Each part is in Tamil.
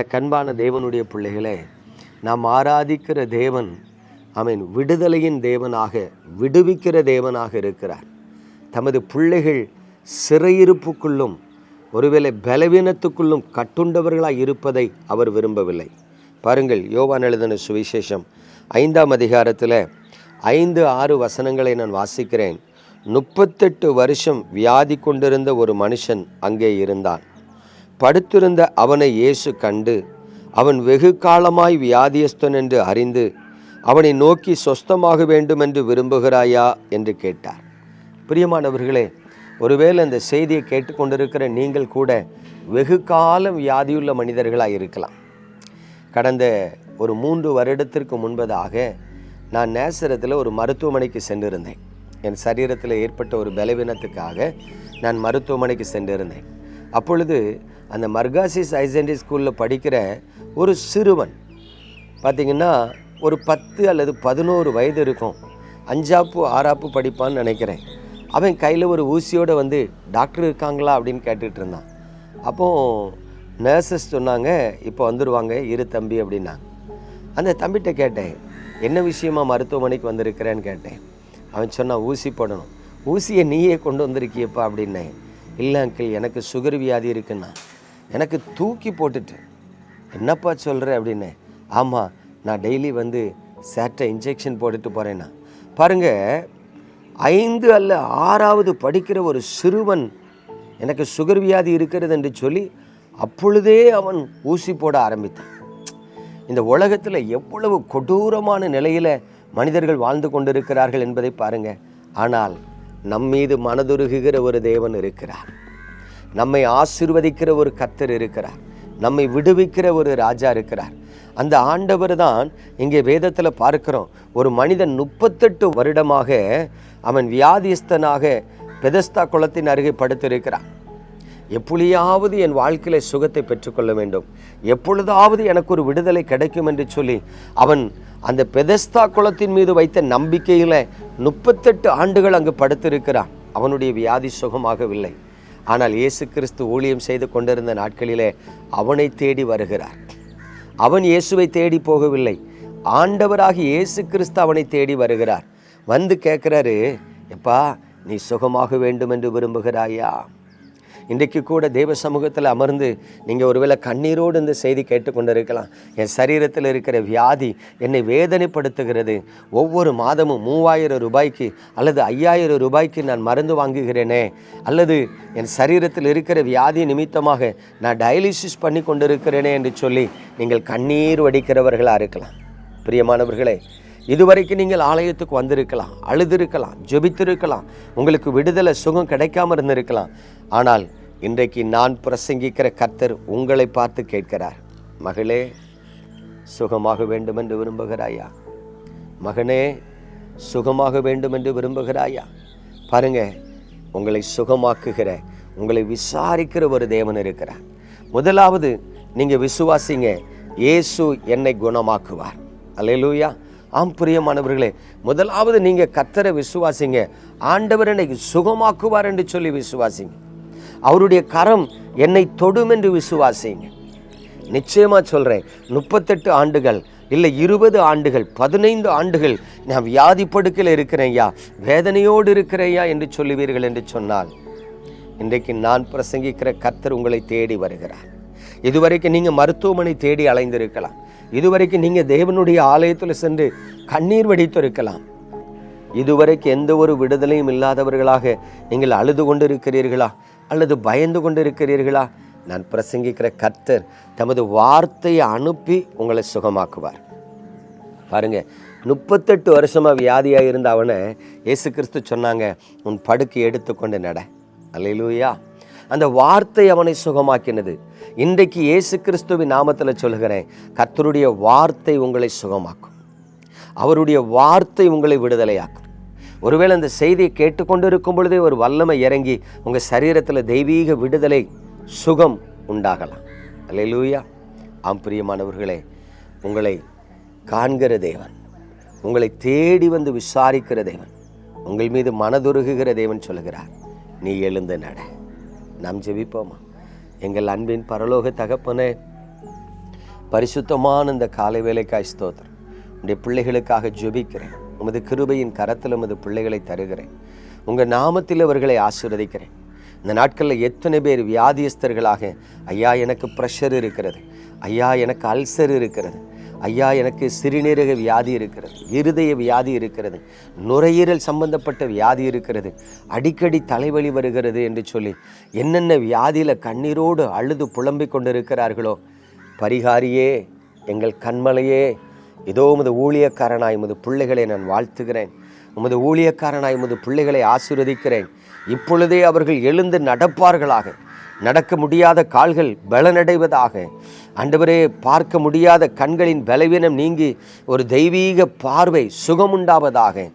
எனக்கு அன்பான தேவனுடைய பிள்ளைகளே நாம் ஆராதிக்கிற தேவன் அவன் விடுதலையின் தேவனாக விடுவிக்கிற தேவனாக இருக்கிறார். தமது பிள்ளைகள் சிறையிருப்புக்குள்ளும் ஒருவேளை பலவீனத்துக்குள்ளும் கட்டுண்டவர்களாக இருப்பதை அவர் விரும்பவில்லை. பாருங்கள் யோவான் எழுதின சுவிசேஷம் ஐந்தாம் அதிகாரத்தில் ஐந்து ஆறு வசனங்களை நான் வாசிக்கிறேன். முப்பத்தெட்டு வருஷம் வியாதி கொண்டிருந்த ஒரு மனுஷன் அங்கே இருந்தான். படுத்திருந்த அவனை இயேசு கண்டு அவன் வெகு காலமாய் வியாதியஸ்தன் என்று அறிந்து அவனை நோக்கி சொஸ்தமாக வேண்டும் என்று விரும்புகிறாயா? என்று கேட்டார். பிரியமானவர்களே ஒருவேளை இந்த செய்தியை கேட்டுக்கொண்டிருக்கிற நீங்கள் கூட வெகு காலம் வியாதியுள்ள மனிதர்களாக இருக்கலாம். கடந்த ஒரு மூன்று வருடத்திற்கு முன்பதாக நான் நேசரத்தில் ஒரு மருத்துவமனைக்கு சென்றிருந்தேன். என் சரீரத்தில் ஏற்பட்ட ஒரு பலவீனத்துக்காக நான் மருத்துவமனைக்கு சென்றிருந்தேன். அப்பொழுது அந்த மர்காசிஸ் ஐசென்டி ஸ்கூலில் படிக்கிற ஒரு சிறுவன். பார்த்திங்கன்னா ஒரு பத்து அல்லது பதினோரு வயது இருக்கும். அஞ்சாப்பு ஆறாப்பு படிப்பான்னு நினைக்கிறேன். அவன் கையில் ஒரு ஊசியோடு வந்து டாக்டர் இருக்காங்களா? அப்படின்னு கேட்டுட்டு இருந்தான். அப்போது நர்சஸ் சொன்னாங்க இப்போ வந்துடுவாங்க இரு தம்பி அப்படின்னாங்க. அந்த தம்பிகிட்ட கேட்டேன் என்ன விஷயமா மருத்துவமனைக்கு வந்திருக்கிறேன்னு கேட்டேன். அவன் சொன்னான் ஊசி போடணும். ஊசியை நீயே கொண்டு வந்திருக்கியப்பா அப்படின்னேன். இல்லை அங்கிள் எனக்கு சுகர் வியாதி இருக்குன்னா எனக்கு தூக்கி போட்டுட்டு என்னப்பா சொல்கிற அப்படின்னு ஆமாம் நான் டெய்லி வந்து சேட்டை இன்ஜெக்ஷன் போட்டுட்டு போகிறேன்னா பாருங்கள் ஐந்து அல்ல ஆறாவது படிக்கிற ஒரு சிறுவன் எனக்கு சுகர் வியாதி இருக்கிறது என்று சொல்லி அப்பொழுதே அவன் ஊசி போட ஆரம்பித்தான். இந்த உலகத்தில் எவ்வளவு கொடூரமான நிலையில் மனிதர்கள் வாழ்ந்து கொண்டிருக்கிறார்கள் என்பதை பாருங்கள் ஆனால் நம்மீது மனதுருகுகிற ஒரு தேவன் இருக்கிறார். நம்மை ஆசிர்வதிக்கிற ஒரு கத்தர் இருக்கிறார். நம்மை விடுவிக்கிற ஒரு ராஜா இருக்கிறார். அந்த ஆண்டவர் தான் இங்கே வேதத்தில் பார்க்கிறோம். ஒரு மனிதன் முப்பத்தெட்டு வருடமாக அவன் வியாதிஸ்தனாக பெதஸ்தா குளத்தின் அருகே படுத்திருக்கிறான். எப்பொழியாவது என் வாழ்க்கையில் சுகத்தை பெற்றுக்கொள்ள வேண்டும். எப்பொழுதாவது எனக்கு ஒரு விடுதலை கிடைக்கும் என்று சொல்லி அவன் அந்த பெதஸ்தா குளத்தின் மீது வைத்த நம்பிக்கையில் முப்பத்தெட்டு ஆண்டுகள் அங்கு படுத்திருக்கிறான். அவனுடைய வியாதி சுகமாகவில்லை. ஆனால் இயேசு கிறிஸ்து ஊழியம் செய்து கொண்டிருந்த நாட்களிலே அவனை தேடி வருகிறார். அவன் இயேசுவை தேடி போகவில்லை. ஆண்டவராகி இயேசு கிறிஸ்து அவனை தேடி வருகிறார். வந்து கேட்குறாரு எப்பா நீ சுகமாக வேண்டும் என்று விரும்புகிறாயா? இன்றைக்கு கூட தேவ சமூகத்தில் அமர்ந்து நீங்கள் ஒருவேளை கண்ணீரோடு இந்த செய்தி கேட்டுக்கொண்டிருக்கலாம். என் சரீரத்தில் இருக்கிற வியாதி என்னை வேதனைப்படுத்துகிறது. ஒவ்வொரு மாதமும் மூவாயிரம் ரூபாய்க்கு அல்லது ஐயாயிரம் ரூபாய்க்கு நான் மருந்து வாங்குகிறேனே. அல்லது என் சரீரத்தில் இருக்கிற வியாதி நிமித்தமாக நான் டயாலிசிஸ் பண்ணி கொண்டிருக்கிறேனே என்று சொல்லி நீங்கள் கண்ணீர் வடிக்கிறவர்களாக இருக்கலாம். பிரியமானவர்களே இதுவரைக்கும் நீங்கள் ஆலயத்துக்கு வந்திருக்கலாம் அழுதிருக்கலாம் ஜெபித்திருக்கலாம். உங்களுக்கு விடுதலை சுகம் கிடைக்காம இருந்திருக்கலாம். ஆனால் இன்றைக்கு நான் பிரசங்கிக்கிற கர்த்தர் உங்களை பார்த்து கேட்கிறார். மகளே சுகமாக வேண்டும் என்று விரும்புகிறாயா? மகனே சுகமாக வேண்டும் என்று விரும்புகிறாயா? பாருங்க உங்களை சுகமாக்குகிற உங்களை விசாரிக்கிற ஒரு தேவன் இருக்கிறார். முதலாவது நீங்கள் விசுவாசிங்க இயேசு என்னை குணமாக்குவார். அல்லையிலூயா ஆம் பிரியமானவர்களே முதலாவது நீங்கள் கத்தரை விசுவாசிங்க ஆண்டவர் என்னை சுகமாக்குவார் என்று சொல்லி விசுவாசிங்க. அவருடைய கரம் என்னை தொடும் என்று விசுவாசிங்க நிச்சயமாக சொல்கிறேன் முப்பத்தெட்டு ஆண்டுகள் இல்லை இருபது ஆண்டுகள் பதினைந்து ஆண்டுகள் நான் வியாதி படுக்கையில் இருக்கிறேன்யா வேதனையோடு இருக்கிறேயா என்று சொல்லுவீர்கள் என்று சொன்னால் இன்றைக்கு நான் பிரசங்கிக்கிற கர்த்தர் உங்களை தேடி வருகிறார். இதுவரைக்கும் நீங்கள் மருத்துவமனை தேடி அலைந்திருக்கலாம். இதுவரைக்கும் நீங்கள் தேவனுடைய ஆலயத்தில் சென்று கண்ணீர் வடித்திருக்கலாம். இதுவரைக்கும் எந்த ஒரு விடுதலையும் இல்லாதவர்களாக நீங்கள் அழுது கொண்டு இருக்கிறீர்களா அல்லது பயந்து கொண்டு இருக்கிறீர்களா நான் பிரசங்கிக்கிற கர்த்தர் தமது வார்த்தையை அனுப்பி உங்களை சுகமாக்குவார். பாருங்க முப்பத்தெட்டு வருஷமா வியாதியாக இருந்த அவனை இயேசு கிறிஸ்து சொன்னாங்க உன் படுக்கை எடுத்துக்கொண்டு நட. அல்லையிலூயா அந்த வார்த்தை அவனை சுகமாக்கினது. இன்றைக்கு இயேசு கிறிஸ்துவின் நாமத்தில் சொல்கிறேன் கர்த்தருடைய வார்த்தை உங்களை சுகமாக்கும். அவருடைய வார்த்தை உங்களை விடுதலையாக்கும். ஒருவேளை அந்த செய்தியை கேட்டுக்கொண்டு இருக்கும் பொழுதே ஒரு வல்லமை இறங்கி உங்கள் சரீரத்தில் தெய்வீக விடுதலை சுகம் உண்டாகலாம். அல்லேலூயா. ஆம் பிரியமானவர்களே உங்களை காண்கிற தேவன் உங்களை தேடி வந்து விசாரிக்கிற தேவன் உங்கள் மீது மனதுருகுகிற தேவன் சொல்லுகிறார். நீ எழுந்து நட. நாம் ஜெபிப்போமா? எங்கள் அன்பின் பரலோக தகப்பனே பரிசுத்தமான இந்த காலை வேலைக்காய் ஸ்தோத்திரம். உடைய பிள்ளைகளுக்காக ஜெபிக்கிறேன். உமது கிருபையின் கரத்தில் உமது பிள்ளைகளை தருகிறேன். உங்கள் நாமத்தில் அவர்களை ஆசீர்வதிக்கிறேன். இந்த நாட்களில் எத்தனை பேர் வியாதியஸ்தர்களாக ஐயா எனக்கு ப்ரெஷர் இருக்கிறது. ஐயா எனக்கு அல்சர் இருக்கிறது. ஐயா எனக்கு சிறுநீரக வியாதி இருக்கிறது. இருதய வியாதி இருக்கிறது. நுரையீரல் சம்பந்தப்பட்ட வியாதி இருக்கிறது. அடிக்கடி தலைவலி வருகிறது என்று சொல்லி என்னென்ன வியாதியில் கண்ணீரோடு அழுது புலம்பிக் கொண்டிருக்கிறார்களோ பரிகாரியே எங்கள் கண்மலையே இதோ உமது ஊழியக்காரனாய் உமது பிள்ளைகளை நான் வாழ்த்துகிறேன். உமது ஊழியக்காரனாய் உமது பிள்ளைகளை ஆசீர்வதிக்கிறேன். இப்பொழுதே அவர்கள் எழுந்து நடப்பார்களாக. நடக்க முடியாத கால்கள் பலனடைவதாக. ஆண்டவரே பார்க்க முடியாத கண்களின் பலவீனம் நீங்கி ஒரு தெய்வீக பார்வை சுகமுண்டாவதாக.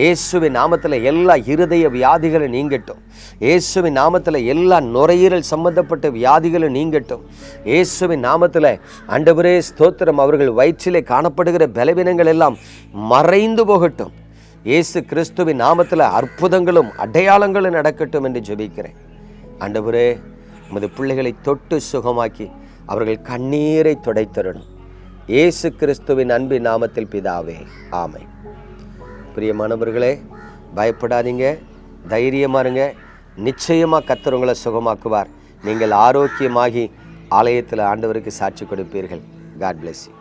இயேசுவின் நாமத்தில் எல்லா இருதய வியாதிகளும் நீங்கட்டும். இயேசுவின் நாமத்தில் எல்லா நுரையீரல் சம்பந்தப்பட்ட வியாதிகளும் நீங்கட்டும். இயேசுவின் நாமத்தில் அண்டவரே ஸ்தோத்திரம். அவர்கள் வயிற்றிலே காணப்படுகிற பலவீனங்கள் எல்லாம் மறைந்து போகட்டும். இயேசு கிறிஸ்துவின் நாமத்தில் அற்புதங்களும் அடையாளங்களும் நடக்கட்டும் என்று ஜெபிக்கிறேன். அண்டவரே உமது பிள்ளைகளை தொட்டு சுகமாக்கி அவர்கள் கண்ணீரை துடைத்தரணும் இயேசு கிறிஸ்துவின் அன்பின் நாமத்தில் பிதாவே ஆமை பிரியமானவர்களே பயப்படாதீங்க தைரியமா இருங்க. நிச்சயமாக கத்துறவங்களை சுகமாக்குவார். நீங்கள் ஆரோக்கியமாகி ஆலயத்தில் ஆண்டவருக்கு சாட்சி கொடுப்பீர்கள். God bless you